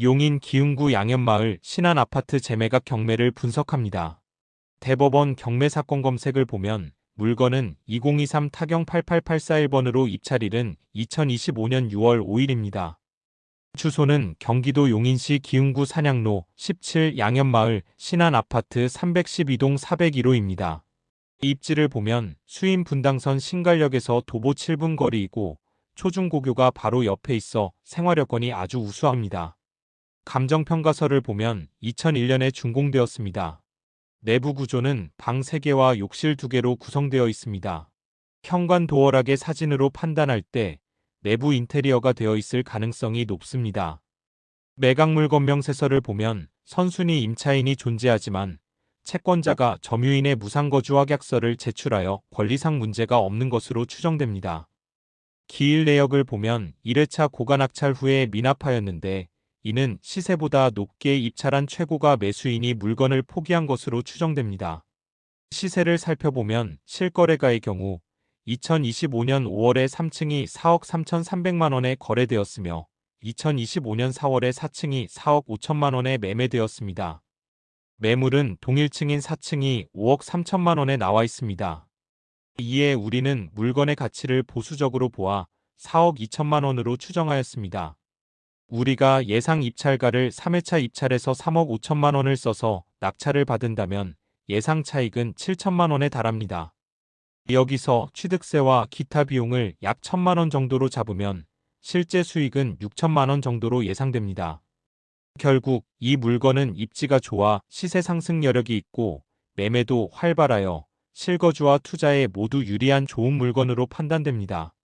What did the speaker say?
용인 기흥구 양현마을 신안 아파트 재매각 경매를 분석합니다. 대법원 경매 사건 검색을 보면 물건은 2023 타경 88841번으로 입찰일은 2025년 6월 5일입니다. 주소는 경기도 용인시 기흥구 산양로 17 양현마을 신안 아파트 312동 401호입니다. 입지를 보면 수인 분당선 신갈역에서 도보 7분 거리이고 초중고교가 바로 옆에 있어 생활 여건이 아주 우수합니다. 감정평가서를 보면 2001년에 준공되었습니다. 내부 구조는 방 3개와 욕실 2개로 구성되어 있습니다. 현관 도어락의 사진으로 판단할 때 내부 인테리어가 되어 있을 가능성이 높습니다. 매각물 건명세서를 보면 선순위 임차인이 존재하지만 채권자가 점유인의 무상거주 확약서를 제출하여 권리상 문제가 없는 것으로 추정됩니다. 기일 내역을 보면 1회차 고관악찰 후에 미납하였는데 이는 시세보다 높게 입찰한 최고가 매수인이 물건을 포기한 것으로 추정됩니다. 시세를 살펴보면 실거래가의 경우 2025년 5월에 3층이 4억 3,300만 원에 거래되었으며 2025년 4월에 4층이 4억 5천만 원에 매매되었습니다. 매물은 동일층인 4층이 5억 3천만 원에 나와 있습니다. 이에 우리는 물건의 가치를 보수적으로 보아 4억 2천만 원으로 추정하였습니다. 우리가 예상 입찰가를 3회차 입찰에서 3억 5천만 원을 써서 낙찰을 받은다면 예상 차익은 7천만 원에 달합니다. 여기서 취득세와 기타 비용을 약 1천만 원 정도로 잡으면 실제 수익은 6천만 원 정도로 예상됩니다. 결국 이 물건은 입지가 좋아 시세 상승 여력이 있고 매매도 활발하여 실거주와 투자에 모두 유리한 좋은 물건으로 판단됩니다.